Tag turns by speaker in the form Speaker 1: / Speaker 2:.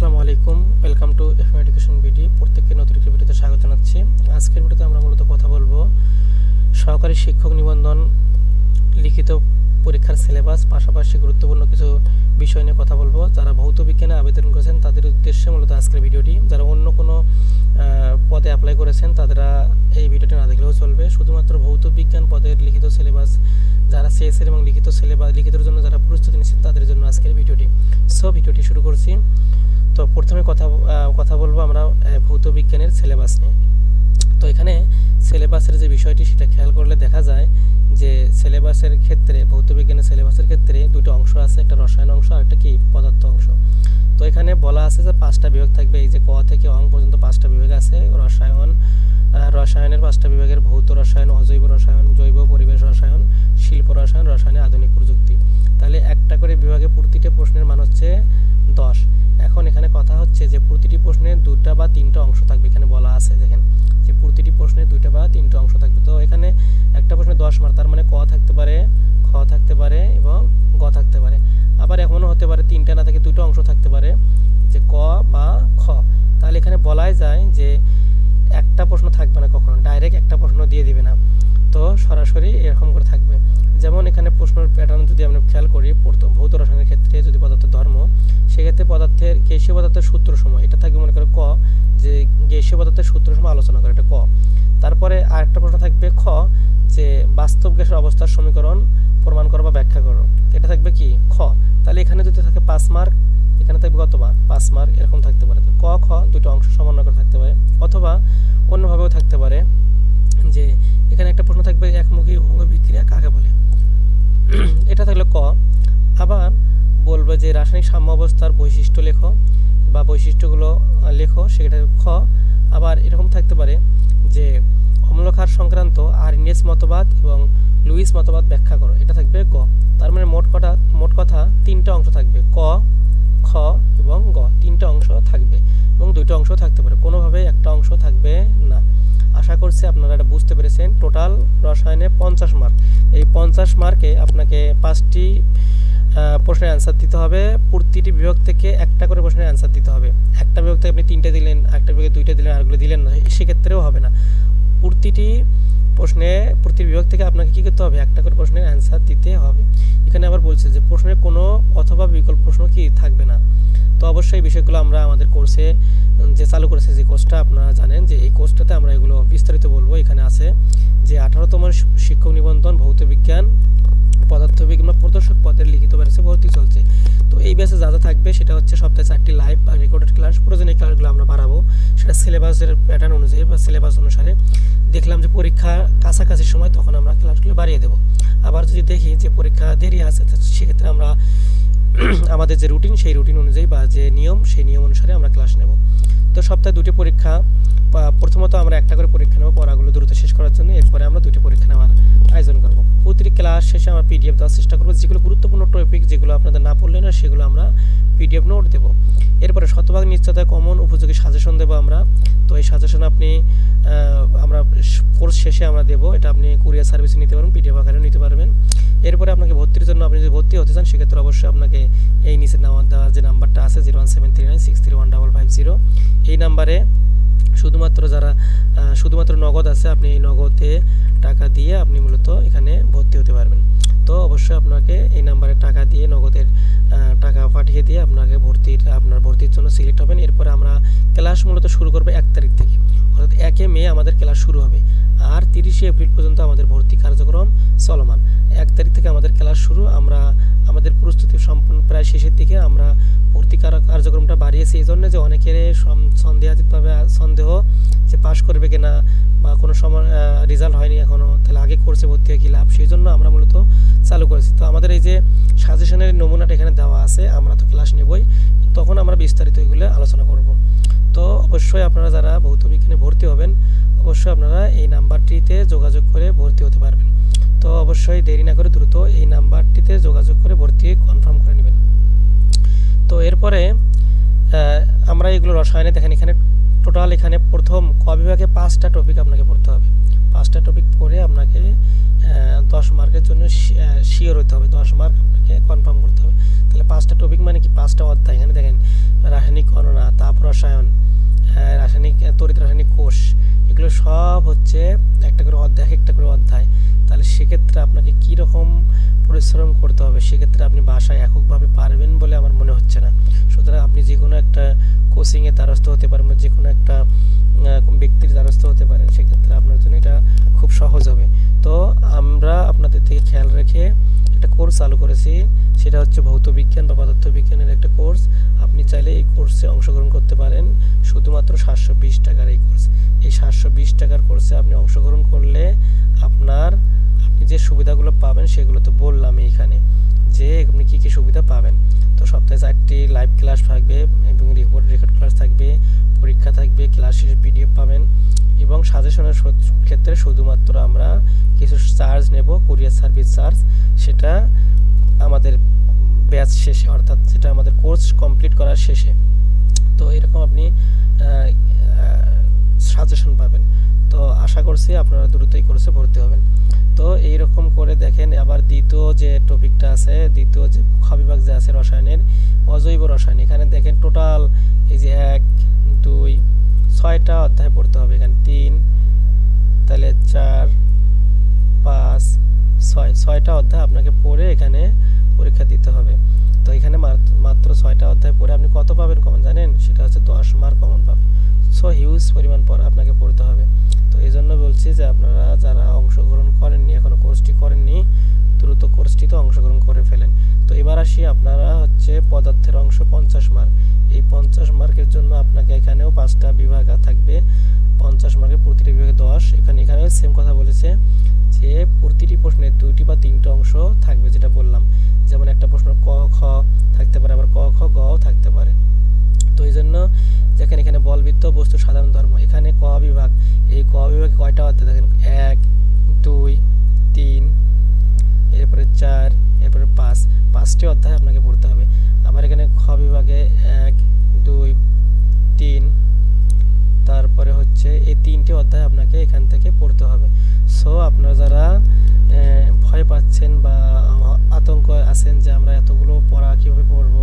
Speaker 1: আসসালামু আলাইকুম। Welcome to FM education BD প্রত্যেককে নতুন একটি ভিডিওতে স্বাগত জানাচ্ছি। আজকের ভিডিওতে আমরা মূলত কথা বলব সহকারী শিক্ষক নিবন্ধন, লিখিত পরীক্ষার সিলেবাস পাশাপাশি গুরুত্বপূর্ণ কিছু বিষয় নিয়ে কথা বলব। যারা ভৌত বিজ্ঞানে আবেদন করেছেন, তাদের উদ্দেশ্যে মূলত আজকের ভিডিওটি। যারা অন্য কোনো পদে অ্যাপ্লাই করেছেন, তারা এই ভিডিওটি না দেখলেও চলবে। শুধুমাত্র ভৌত বিজ্ঞান পদের লিখিত সিলেবাস যারা সিএসএর এবং লিখিত সিলেবাস লিখিতের জন্য যারা প্রস্তুতি নিচ্ছেন, তাদের জন্য আজকের ভিডিওটি। সো ভিডিওটি শুরু করছি। তো প্রথমে কথা কথা বলব আমরা ভৌত বিজ্ঞানের সিলেবাস নিয়ে। তো এখানে সিলেবাসের যে বিষয়টি, সেটা খেয়াল করলে দেখা যায় যে সিলেবাসের ক্ষেত্রে, ভৌত বিজ্ঞানের সিলেবাসের ক্ষেত্রে দুটো অংশ আছে, একটা রসায়ন অংশ আর একটা কি, পদার্থ অংশ। তো এখানে বলা আছে যে পাঁচটা বিভাগ থাকবে, এই যে ক থেকে অং পর্যন্ত পাঁচটা বিভাগ আছে, রসায়ন রসায়নের পাঁচটা বিভাগের ভৌত রসায়ন, অজৈব রসায়ন, জৈব পরিবেশ রসায়ন, শিল্প রসায়ন, রসায়নে আধুনিক প্রযুক্তি। তাহলে একটা করে বিভাগে প্রতিটা প্রশ্নের মান হচ্ছে দশ। এখন হচ্ছে যে প্রতিটি প্রশ্নে দুটা বা তিনটা অংশ থাকবে। এখানে বলা আছে দেখেন যে প্রতিটি প্রশ্নে দুইটা বা তিনটা অংশ থাকবে। তো এখানে একটা প্রশ্নে দশ মার্ক, তার মানে ক থাকতে পারে, খ থাকতে পারে এবং গ থাকতে পারে। আবার এমনও হতে পারে তিনটা না থাকে দুটো অংশ থাকতে পারে, যে ক বা খ। তাহলে এখানে বলাই যায় যে একটা প্রশ্ন থাকবে না কখনো, ডাইরেক্ট একটা প্রশ্ন দিয়ে দিবে না। তো সরাসরি এরকম করে থাকবে। যেমন এখানে প্রশ্নের প্যাটার্ন যদি আমরা খেয়াল করি ভৌত রসায়নের ক্ষেত্রে যদি পদার্থের ধর্ম, সেক্ষেত্রে পদার্থের গ্যাসীয় পদার্থের সূত্র সময়, এটা থাকবে মনে করে ক, যে গ্যাসীয় পদার্থের সূত্র সময় আলোচনা করে, এটা ক। তারপরে আরেকটা প্রশ্ন থাকবে খ, যে বাস্তব গ্যাসের অবস্থার সমীকরণ প্রমাণ করো বা ব্যাখ্যা করো। এটা থাকবে কি? খ। তাহলে এখানে যদি থাকে পাঁচ মার্ক এখানে থাকবে কত মার্ক পাঁচ মার্ক এরকম থাকতে পারে। ক, খ, দুটো অংশ সমন্বয় করে থাকতে পারে, অথবা অন্যভাবেও থাকতে পারে, যে ক, আবার বলবে যে রাসায়নিক সাম্য অবস্থার বৈশিষ্ট্য লেখো বা বৈশিষ্ট্যগুলো লেখো সেটা খ, আবার এরকম থাকতে পারে যে অম্লক্ষার সংক্রান্ত আর আরইনেস মতবাদ এবং লুইস মতবাদ ব্যাখ্যা করো, এটা থাকবে গ। তার মানে মোট কটা, মোট কথা তিনটা অংশ থাকবে, ক, খ এবং গ, তিনটা অংশ থাকবে এবং দুইটা অংশ থাকতে পারে, কোনোভাবে একটা অংশ থাকবে না। আশা করছি আপনারা এটা বুঝতে পেরেছেন। টোটাল রসায়নে পঞ্চাশ মার্ক এই পঞ্চাশ মার্কে আপনাকে পাঁচটি প্রশ্নের অ্যান্সার দিতে হবে। প্রতিটি বিভাগ থেকে একটা করে প্রশ্নের অ্যান্সার দিতে হবে। একটা বিভাগ থেকে আপনি তিনটে দিলেন, একটা বিভাগে দুইটা দিলেন আরগুলো দিলেন না, সেক্ষেত্রেও হবে না। প্রতিটি প্রশ্নে প্রতি বিভাগ থেকে আপনাকে কী করতে হবে? একটা করে প্রশ্নের অ্যান্সার দিতে হবে। এখানে আবার বলছে যে প্রশ্নের কোনো অথবা বিকল্প প্রশ্ন কি থাকবে না। তো অবশ্যই বিষয়গুলো আমরা আমাদের কোর্সে যে চালু করেছে যে কোর্সটা আপনারা জানেন যে এই কোর্সটাতে আমরা এগুলো বিস্তারিত বলব। এখানে আছে যে আঠারোতম শিক্ষক নিবন্ধন, ভৌত বিজ্ঞান, পদার্থবিজ্ঞান যা যা থাকবে সেটা হচ্ছে সপ্তাহে চারটি লাইভ আর রেকর্ডেড ক্লাস প্রয়োজনীয় ক্লাসগুলো আমরা বাড়াবো। সেটা সিলেবাসের প্যাটার্ন অনুযায়ী বা সিলেবাস অনুসারে। দেখলাম যে পরীক্ষা কাছাকাছি সময়, তখন আমরা ক্লাসগুলো বাড়িয়ে দেবো। আবার যদি দেখি যে পরীক্ষা দেরি আছে সেক্ষেত্রে আমরা আমাদের যে রুটিন সেই রুটিন অনুযায়ী বা যে নিয়ম, সেই নিয়ম অনুসারে আমরা ক্লাস নেব। তো সপ্তাহে দুটি পরীক্ষা প্রথমত আমরা একটা করে পরীক্ষা নেব পড়াগুলো দ্রুত শেষ করার জন্য, এরপরে আমরা দুটি পরীক্ষা নেওয়ার আয়োজন করব। প্রতিটি ক্লাস শেষে আমরা পিডিএফ দেওয়ার চেষ্টা করব, যেগুলো গুরুত্বপূর্ণ টপিক যেগুলো আপনাদের না পড়লে না, সেগুলো আমরা পিডিএফ নোট দেব। এরপরে শতভাগ নিশ্চয়তা কমন উপযোগী সাজেশন দেবো আমরা। তো এই সাজেশন আপনি আমরা কোর্স শেষে আমরা দেবো। এটা আপনি কুরিয়ার সার্ভিসে নিতে পারবেন পিডিএফ আকারেও নিতে পারবেন। এরপরে আপনাকে ভর্তির জন্য আপনি যদি ভর্তি হতে চান, সেক্ষেত্রে অবশ্যই আপনাকে এই নিচে নেওয়া দেওয়ার যে নাম্বারটা আছে zero one seven three nine six three one double five zero এই নাম্বারে শুধুমাত্র যারা শুধুমাত্র নগদ আছে, আপনি এই নগদে টাকা দিয়ে আপনি মূলত এখানে ভর্তি হতে পারবেন। তো অবশ্যই আপনাকে এই নাম্বারে টাকা দিয়ে নগদের টাকা পাঠিয়ে দিয়ে আপনাকে ভর্তির, আপনার ভর্তির জন্য সিলেক্ট হবেন। এরপরে আমরা ক্লাস মূলত শুরু করব এক তারিখ থেকে। অর্থাৎ একে মে আমাদের ক্লাস শুরু হবে। আর তিরিশে এপ্রিল পর্যন্ত আমাদের ভর্তি কার্যক্রম চলমান। এক তারিখ থেকে আমাদের ক্লাস শুরু, আমরা আমাদের প্রস্তুতি সম্পূর্ণ প্রায় শেষের দিকে আমরা ভর্তি কার- কার্যক্রমটা বাড়িয়েছি। এই জন্য যে অনেকের সন্দেহাতীতভাবে সন্দেহ যে পাশ করবে কিনা বা কোনো সময় রেজাল্ট হয়নি এখনও তাহলে আগে কোর্সে ভর্তি হয়ে কি লাভ? সেই জন্য আমরা মূলত চালু করেছি। তো আমাদের এই যে সাজেশনের নমুনাটা এখানে দেওয়া আছে, আমরা তো ক্লাস নেবই, তখন আমরা বিস্তারিত এগুলো আলোচনা করব। তো অবশ্যই আপনারা যারা ভৌত বিজ্ঞানে ভর্তি হবেন অবশ্যই আপনারা এই নাম্বারটিতে যোগাযোগ করে ভর্তি হতে পারবেন। তো অবশ্যই দেরি না করে দ্রুত এই নাম্বারটিতে যোগাযোগ করে ভর্তি কনফার্ম করে নেবেন। তো এরপরে আমরা এগুলো রসায়নে দেখেন, এখানে টোটাল এখানে প্রথম ক বিভাগে পাঁচটা টপিক আপনাকে পড়তে হবে। পাঁচটা টপিক পড়ে আপনাকে দশ মার্কের জন্য শিওর হতে হবে। দশ মার্ক আপনাকে কনফার্ম করতে হবে। তাহলে পাঁচটা টপিক মানে কি? পাঁচটা অধ্যায়। এখানে দেখেন, রাসায়নিক গণনা, তাপ রসায়ন রাসায়নিক, তড়িৎ রাসায়নিক কোষ এগুলো সব হচ্ছে একটা করে অধ্যায় এক একটা করে অধ্যায়। তাহলে সেক্ষেত্রে আপনাকে কী রকম পরিশ্রম করতে হবে? সেক্ষেত্রে আপনি বাসায় এককভাবে পারবেন বলে আমার মনে হচ্ছে না। সুতরাং আপনি যে কোনো একটা কোচিংয়ে দ্বারস্থ হতে পারেন বা যে কোনো একটা ব্যক্তির দ্বারস্থ হতে পারেন, সেক্ষেত্রে আপনার জন্য এটা খুব সহজ হবে। তো আমরা আপনাদের থেকে খেয়াল রেখে একটা কোর্স চালু করেছি। সেটা হচ্ছে ভৌত বিজ্ঞান বা পদার্থ বিজ্ঞানের একটা কোর্স আপনি চাইলে এই কোর্সে অংশগ্রহণ করতে পারেন। শুধুমাত্র সাতশো বিশ টাকার এই সাতশো বিশ টাকার কোর্সে আপনি অংশগ্রহণ করলে আপনার, আপনি যে সুবিধাগুলো পাবেন সেগুলো তো বললাম এইখানে যে আপনি কী কী সুবিধা পাবেন। তো সপ্তাহে চারটি লাইভ ক্লাস থাকবে এবং রেকর্ড রেকর্ড ক্লাস থাকবে, পরীক্ষা থাকবে ক্লাস শেষে পিডিএফ পাবেন এবং সাজেশনের ক্ষেত্রে শুধুমাত্র আমরা কিছু চার্জ নেব কুরিয়ার সার্ভিস চার্জ সেটা আমাদের ব্যাচ শেষে, অর্থাৎ যেটা আমাদের কোর্স কমপ্লিট করার শেষে। তো এরকম আপনি সাজেশন পাবেন। তো আশা করছি আপনারা দ্রুতই কোর্সে ভর্তি হবেন। তো এই রকম করে দেখেন, আবার দ্বিতীয় যে টপিকটা আছে, দ্বিতীয় যে খবিভাগ যে আছে রসায়নের, অজৈব রসায়ন। এখানে দেখেন টোটাল এই যে এক, দুই, ছয়টা অধ্যায় পড়তে হবে এখানে। তিন, তাহলে চার, পাঁচ, ছয়। ছয়টা অধ্যায় আপনাকে পড়ে এখানে পরীক্ষা দিতে হবে। তো এখানে মাত্র ছয়টা অধ্যায় পড়ে আপনি কত পাবেন কমন জানেন? সেটা হচ্ছে দশ মার্ক কমন পাবেন। সো হিউজ পরিমাণ পড়া আপনাকে পড়তে হবে। তো এই জন্য বলছি যে আপনারা যারা অংশগ্রহণ করেননি, এখনও কোর্সটি করেননি, দ্রুত কোর্সটিতে অংশগ্রহণ করে ফেলেন। তো এবার আসি আপনারা হচ্ছে পদার্থের অংশ পঞ্চাশ মার্ক এই পঞ্চাশ মার্কের জন্য আপনাকে এখানেও পাঁচটা বিভাগ থাকবে। পঞ্চাশ মার্কের প্রতিটি বিভাগে দশ। এখানে এখানেও সেম কথা বলেছে যে প্রতিটি প্রশ্নের দুইটি বা তিনটে অংশ থাকবে, যেটা বললাম যেমন একটা প্রশ্ন ক খ থাকতে পারে আবার ক খ গও থাকতে পারে তো এই জন্য দেখেন এখানে বলবৃত্ত বস্তু সাধারণ ধর্ম। এখানে ক বিভাগ, এই ক বিভাগে কয়টা অধ্যায় দেখেন? এক, দুই, তিন, এরপরে চার, এরপরে পাঁচ। পাঁচটি অধ্যায় আপনাকে পড়তে হবে। আবার এখানে খ বিভাগে এক, দুই, তিন, তারপরে হচ্ছে এই তিনটি অধ্যায় আপনাকে এখান থেকে পড়তে হবে। সো আপনারা যারা ভয় পাচ্ছেন বা আতঙ্ক আছেন যে আমরা এতগুলো পড়া কীভাবে পড়ব